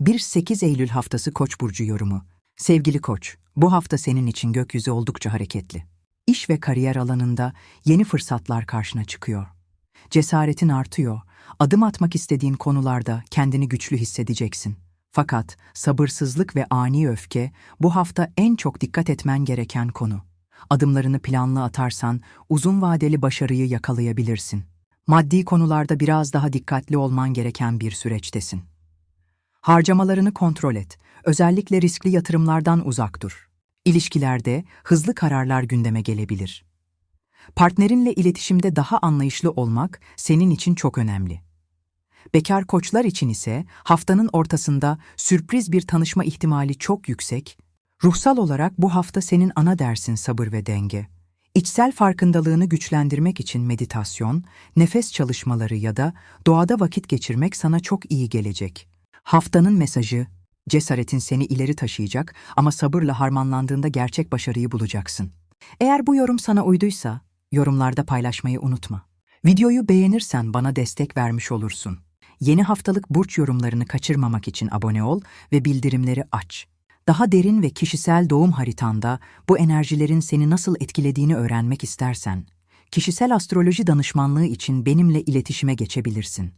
1-8 Eylül haftası Koç burcu yorumu. Sevgili Koç, bu hafta senin için gökyüzü oldukça hareketli. İş ve kariyer alanında yeni fırsatlar karşına çıkıyor. Cesaretin artıyor. Adım atmak istediğin konularda kendini güçlü hissedeceksin. Fakat sabırsızlık ve ani öfke bu hafta en çok dikkat etmen gereken konu. Adımlarını planlı atarsan uzun vadeli başarıyı yakalayabilirsin. Maddi konularda biraz daha dikkatli olman gereken bir süreçtesin. Harcamalarını kontrol et. Özellikle riskli yatırımlardan uzak dur. İlişkilerde hızlı kararlar gündeme gelebilir. Partnerinle iletişimde daha anlayışlı olmak senin için çok önemli. Bekar koçlar için ise haftanın ortasında sürpriz bir tanışma ihtimali çok yüksek. Ruhsal olarak bu hafta senin ana dersin sabır ve denge. İçsel farkındalığını güçlendirmek için meditasyon, nefes çalışmaları ya da doğada vakit geçirmek sana çok iyi gelecek. Haftanın mesajı, cesaretin seni ileri taşıyacak ama sabırla harmanlandığında gerçek başarıyı bulacaksın. Eğer bu yorum sana uyduysa, yorumlarda paylaşmayı unutma. Videoyu beğenirsen bana destek vermiş olursun. Yeni haftalık burç yorumlarını kaçırmamak için abone ol ve bildirimleri aç. Daha derin ve kişisel doğum haritanda bu enerjilerin seni nasıl etkilediğini öğrenmek istersen, kişisel astroloji danışmanlığı için benimle iletişime geçebilirsin.